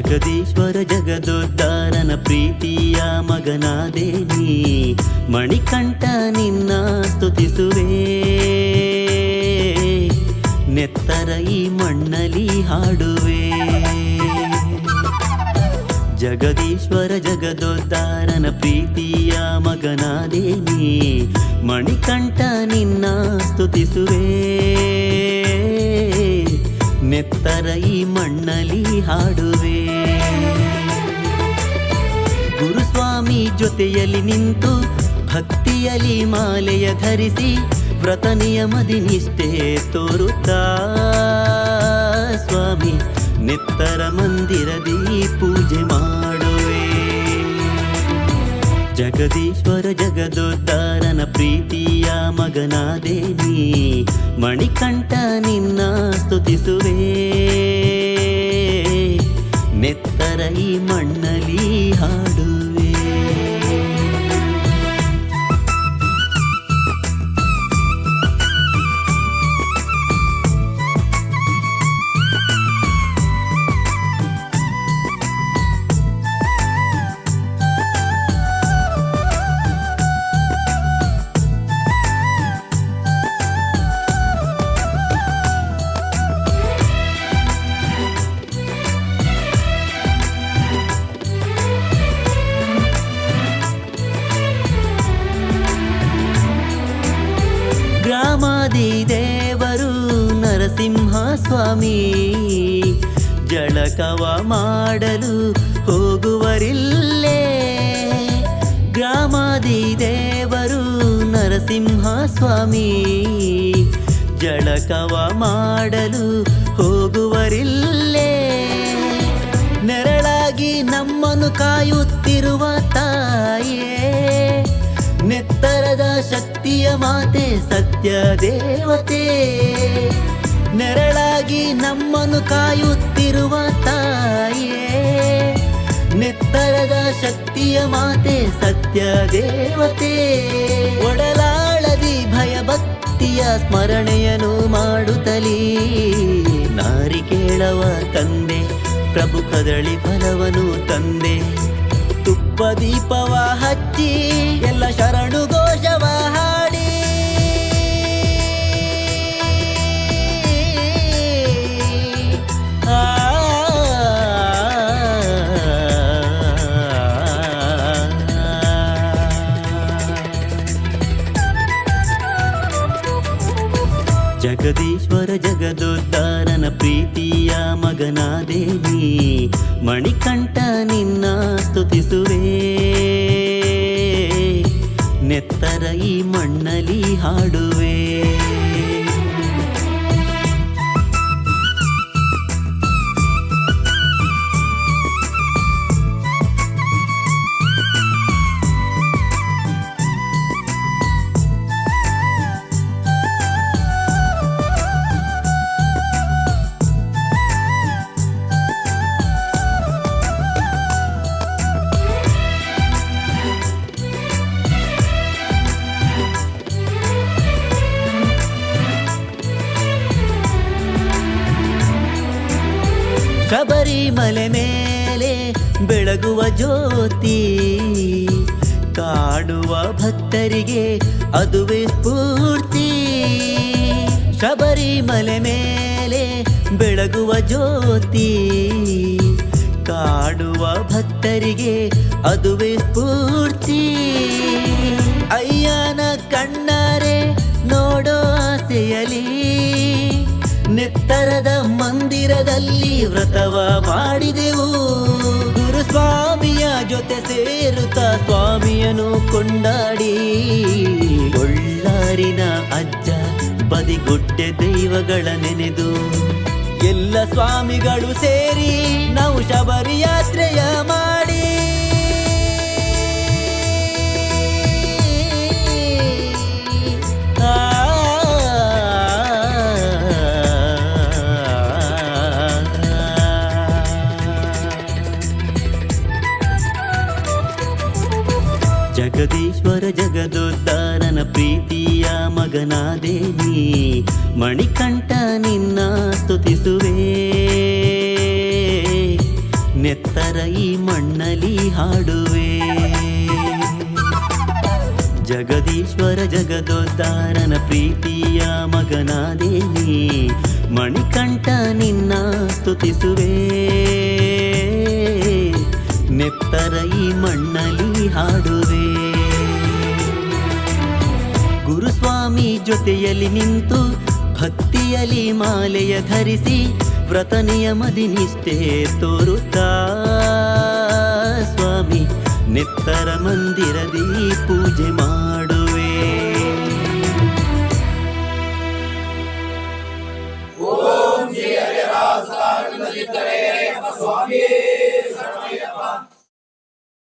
ಜಗದೀಶ್ವರ ಜಗದೋದ್ಧಾರನ ಪ್ರೀತಿಯ ಮಗನಾದೆ ನೀ. ಮಣಿಕಂಠ ನಿನ್ನ ಸ್ತುತಿಸುವೆ. ನೆತ್ತರ ಈ ಮಣ್ಣಲಿ ಹಾಡುವೆ. ಜಗದೀಶ್ವರ ಜಗದೋದ್ಧಾರನ ಪ್ರೀತಿಯ ಮಗನಾದೆ ನೀ. ಮಣಿಕಂಠ ನಿನ್ನ ಸ್ತುತಿಸುವೆ. ನೆತ್ತರ ಈ ಮಣ್ಣಲಿ ಹಾಡುವೆ. ಗುರುಸ್ವಾಮಿ ಜೊತೆಯಲ್ಲಿ ನಿಂತು ಭಕ್ತಿಯಲ್ಲಿ ಮಾಲೆಯ ಧರಿಸಿ ವ್ರತ ನಿಯಮದಿ ನಿಷ್ಠೆ ತೋರುತ್ತಾ. ಸ್ವಾಮಿ ನೆತ್ತರ ಮಂದಿರದಿ ಪೂಜೆ ಮಾಡುವೆ ಜಗದೀಶ್ವರ ಜಗದೋದ್ಧಾರನ ಪ್ರೀತಿಯ ಮಗನಾದೆ ನೀ ಮಣಿಕಂಠ ನಿನ್ನ ಸ್ತುತಿಸುವೆ. ನೆತ್ತರ ಈ ಮಣ್ಣಲಿ ಗ್ರಾಮಾದಿ ದೇವರು ನರಸಿಂಹ ಸ್ವಾಮಿ ಜಳಕವ ಮಾಡಲು ಹೋಗುವರಿಲ್ಲೇ. ಗ್ರಾಮಾದಿ ದೇವರು ನರಸಿಂಹ ಸ್ವಾಮಿ ಜಳಕವ ಮಾಡಲು ಹೋಗುವರಿಲ್ಲೇ. ನೆರಳಾಗಿ ನಮ್ಮನ್ನು ಕಾಯುತ್ತಿರುವ ತಾಯೇ. ನೆತ್ತರದ ಶಕ್ತಿಯ ಮಾತೆ ಸತ್ಯ ದೇವತೆ. ನೆರಳಾಗಿ ನಮ್ಮನ್ನು ಕಾಯುತ್ತಿರುವ ತಾಯೇ. ನೆತ್ತರದ ಶಕ್ತಿಯ ಮಾತೆ ಸತ್ಯ ದೇವತೆ. ಒಡಲಾಳದಿ ಭಯಭಕ್ತಿಯ ಸ್ಮರಣೆಯನ್ನು ಮಾಡುತ್ತಲೀ. ನಾರಿಕೇಳವ ತಂದೆ, ಪ್ರಭು ಕದಳಿ ಫಲವನು ತಂದೆ. ತುಪ್ಪ ದೀಪವ ಹಚ್ಚಿ ಎಲ್ಲ ಶರಣು ಘೋಷವ ಹಾಡಿ ಜಗದೀಶ್ವರ ಜಗದೋದ್ಧಾರನ ಪ್ರೀತಿಯ ಮಗನಾದೆ ನೀ ಮಣಿಕಂಠ ನಿನ್ನ ಸ್ತುತಿಸುವೆ. ನೆತ್ತರ ಈ ಮಣ್ಣಲಿ ಹಾಡುವೆ. ಶಬರಿಮಲೆ ಮೇಲೆ ಬೆಳಗುವ ಜ್ಯೋತಿ ಕಾಡುವ ಭಕ್ತರಿಗೆ ಅದುವೇ ಸ್ಫೂರ್ತಿ. ಶಬರಿಮಲೆ ಮೇಲೆ ಬೆಳಗುವ ಜ್ಯೋತಿ ಕಾಡುವ ಭಕ್ತರಿಗೆ ಅದುವೇ ಸ್ಫೂರ್ತಿ. ಅಯ್ಯನ ಕಣ್ಣರೆ ನೋಡೋ ಆಸೆಯಲಿ ನೆತ್ತರದ ಮಂದಿರದಲ್ಲಿ ವ್ರತವ ಮಾಡಿದೆವು. ಗುರುಸ್ವಾಮಿಯ ಜೊತೆ ಸೇರುತ್ತ ಸ್ವಾಮಿಯನು ಕೊಂಡಾಡಿ. ಒಳ್ಳಾರಿನ ಅಜ್ಜ ಬದಿಗುಡ್ಡೆ ದೈವಗಳ ನೆನೆದು. ಎಲ್ಲ ಸ್ವಾಮಿಗಳು ಸೇರಿ ನಾವು ಶಬರಿ ಯಾತ್ರೆಯ ಜಗದೀಶ್ವರ ಜಗದೋದ್ಧಾರನ ಪ್ರೀತಿಯ ಮಗನಾದೆ ನೀ ಮಣಿಕಂಠ ನಿನ್ನ ಸ್ತುತಿಸುವೆ. ನೆತ್ತರ ಈ ಮಣ್ಣಲಿ ಹಾಡುವೆ. ಜಗದೀಶ್ವರ ಜಗದೋದ್ಧಾರನ ಪ್ರೀತಿಯ ಮಗನಾದೇನಿ. ಮಣಿಕಂಠ ನಿನ್ನ ಸ್ತುತಿಸುವೆ. ನೆತ್ತರ ಈ ಮಣ್ಣಲ್ಲಿ ಹಾಡುವೆ. ಗುರುಸ್ವಾಮಿ ಜೊತೆಯಲ್ಲಿ ನಿಂತು ಭಕ್ತಿಯಲ್ಲಿ ಮಾಲೆಯ ಧರಿಸಿ ವ್ರತ ನಿಯಮದಿ ನಿಷ್ಠೆ ತೋರುತ್ತಾ. ಸ್ವಾಮಿ, ನೆತ್ತರ ಮಂದಿರದಿ ಪೂಜೆ ಮಾಡುವೆ